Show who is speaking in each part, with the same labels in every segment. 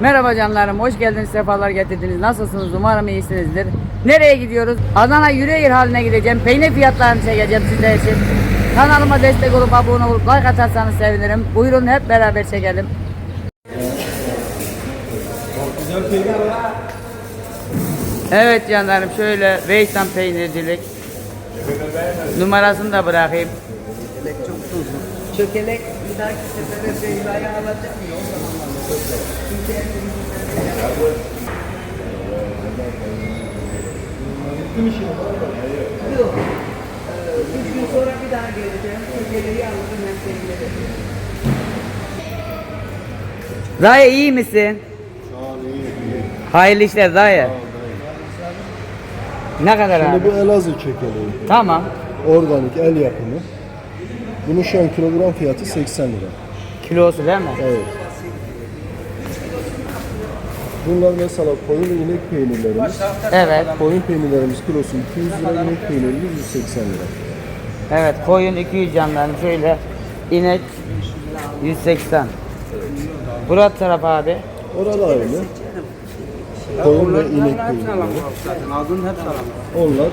Speaker 1: Merhaba canlarım, hoş geldiniz, sefalar getirdiniz. Nasılsınız? Umarım iyisinizdir. Nereye gidiyoruz? Adana Yüreğir haline gideceğim. Peynir fiyatlarını çekeceğim sizler için. Kanalıma destek olup abone olup like atarsanız sevinirim. Buyurun hep beraber çekelim. Evet canlarım şöyle Veysan peynircilik. Numarasını da bırakayım.
Speaker 2: Çökelek çok tuzlu. Çökelek bir dahaki sefere Feyla'yı alacak mı? Yok. Üç gün sonra bir daha geleceğim. Alırım hem peyniri.
Speaker 1: Dayı iyi misin? Hayırlı işler dayı. Ne kadar abi?
Speaker 3: Şimdi bu Elazığ çökeleği.
Speaker 1: Tamam.
Speaker 3: Organik el yapımı. Bunun şu an kilogram fiyatı 80 lira.
Speaker 1: Kilosu değil mi?
Speaker 3: Evet. Bunlar mesela koyun ve inek peynirlerimiz.
Speaker 1: Evet.
Speaker 3: Koyun peynirlerimiz kilosu 200 lira, inek peynirimiz 180 lira.
Speaker 1: Evet koyun 200 canlarım şöyle inek 180. Burası taraf abi.
Speaker 3: Orada aynı. Koyun ve inek peynirleri. Onlar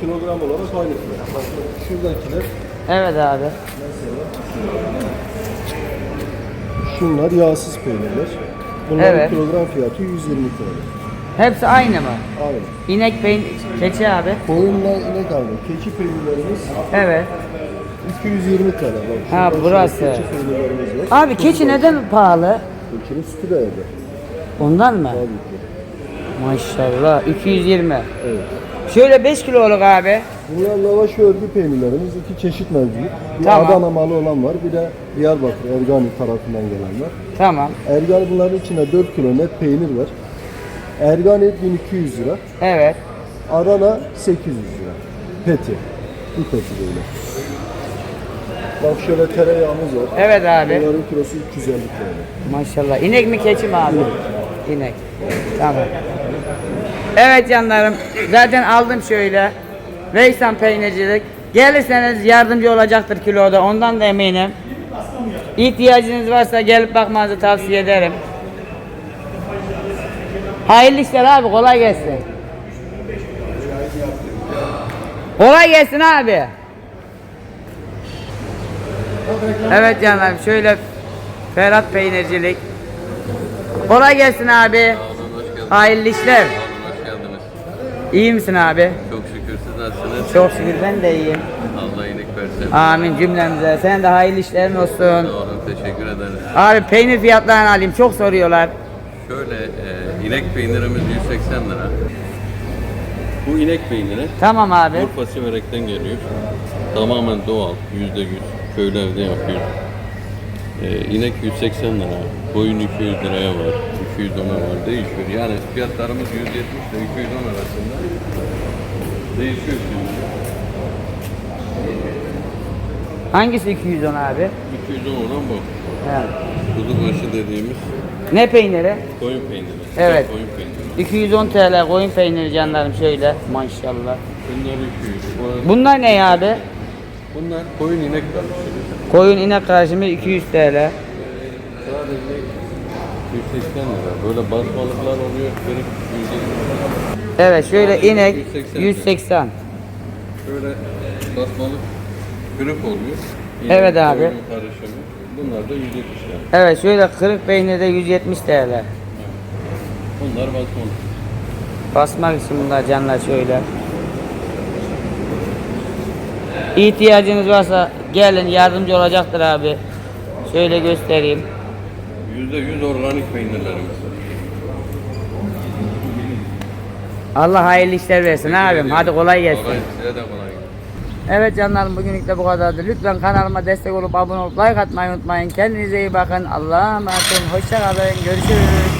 Speaker 3: kilogram olarak aynı fiyat. Bak şuradakiler,
Speaker 1: Evet abi.
Speaker 3: şunlar yağsız peynirler. Bunların
Speaker 1: Evet.
Speaker 3: kilogram fiyatı 120 lira.
Speaker 1: Hepsi aynı mı?
Speaker 3: Aynı.
Speaker 1: İnek peynir, keçi abi.
Speaker 3: Koyunla inek aynı. Keçi peynirlerimiz
Speaker 1: Evet.
Speaker 3: 220 TL. Bak,
Speaker 1: Ha, burası.
Speaker 3: Keçi peynirlerimiz var.
Speaker 1: Abi keçi neden pahalı?
Speaker 3: Keçinin sütü de evde.
Speaker 1: Ondan mı?
Speaker 3: Tabii ki.
Speaker 1: Maşallah 220.
Speaker 3: Evet.
Speaker 1: Şöyle 5 kiloluk abi.
Speaker 3: Bunlar lavaş örgü peynirlerimiz. iki çeşit mevcut. Bir
Speaker 1: Tamam.
Speaker 3: Adana malı olan var. Bir de Diyarbakır, Ergani tarafından gelen var.
Speaker 1: Tamam.
Speaker 3: Ergani bunların içinde 4 kilo net peynir var. Ergani 1200 lira.
Speaker 1: Evet.
Speaker 3: Adana 800 lira. Peti. Bir peti böyle. Bak şöyle tereyağımız var.
Speaker 1: Evet abi.
Speaker 3: Bunların kilosu 350 TL.
Speaker 1: Maşallah. İnek mi keçi mi abi? İnek. Tamam. Evet canlarım. Zaten aldım şöyle. Veysan peynircilik. Gelirseniz yardımcı olacaktır kiloda. Ondan da eminim. İhtiyacınız varsa gelip bakmanızı tavsiye ederim. Hayırlı işler abi. Kolay gelsin. Kolay gelsin abi. Evet canlarım şöyle Ferhat Peynircilik. Kolay gelsin abi. Hayırlı işler. İyi misin abi?
Speaker 4: Çok şükür siz nasılsınız?
Speaker 1: Çok şükür ben de iyiyim.
Speaker 4: Allah iyilik versin.
Speaker 1: Amin cümlemize. Sen de hayırlı işlerin olsun.
Speaker 4: Sağ olun, teşekkür ederiz.
Speaker 1: Abi peynir fiyatlarını alayım. Çok soruyorlar.
Speaker 4: Şöyle, e, inek peynirimiz 180 lira. Bu inek peyniri
Speaker 1: Tamam abi.
Speaker 4: Urfa Siverek'ten geliyor. Tamamen doğal, yüzde yüz. Köylü evde yapıyor. E, inek 180 lira, koyun 200 liraya var, 210'a var, değişiyor. Yani fiyatlarımız 170 ile 210 arasında değişiyor. şimdi.
Speaker 1: Hangisi 210 abi?
Speaker 4: 210 olan bu.
Speaker 1: He.
Speaker 4: Kuzubaşı dediğimiz
Speaker 1: Ne peyniri?
Speaker 4: koyun peyniri.
Speaker 1: Evet.
Speaker 4: Koyun peyniri.
Speaker 1: 210 TL koyun peyniri canlarım şöyle. Maşallah.
Speaker 4: Bunlar 200. Bu-
Speaker 1: Bunlar ne abi?
Speaker 4: Bunlar koyun inek karıştırıyor.
Speaker 1: Koyun inek karışımı 200 TL.
Speaker 4: Sadece 180 lira. Böyle basmalıklar oluyor. Kırık 120 lira.
Speaker 1: Evet şöyle inek
Speaker 4: 180.
Speaker 1: 180.
Speaker 4: Şöyle basmalık kırık oluyor.
Speaker 1: Evet abi.
Speaker 4: karışımı. Bunlar da 170 lira.
Speaker 1: Evet şöyle kırık peynirde 170 TL.
Speaker 4: Bunlar basmalık.
Speaker 1: Basmak için bunlar canlar şöyle. İhtiyacınız varsa gelin yardımcı olacaktır abi. Şöyle göstereyim.
Speaker 4: %100 organik peynirlerimiz.
Speaker 1: Allah hayırlı işler versin abim. Hadi kolay gelsin.
Speaker 4: Kolay, size de kolay gelsin.
Speaker 1: Evet canlarım bugünlük de bu kadardı. Lütfen kanalıma destek olup abone olup like atmayı unutmayın. Kendinize iyi bakın. Allah'a emanet olun. Hoşça kalın. Görüşürüz.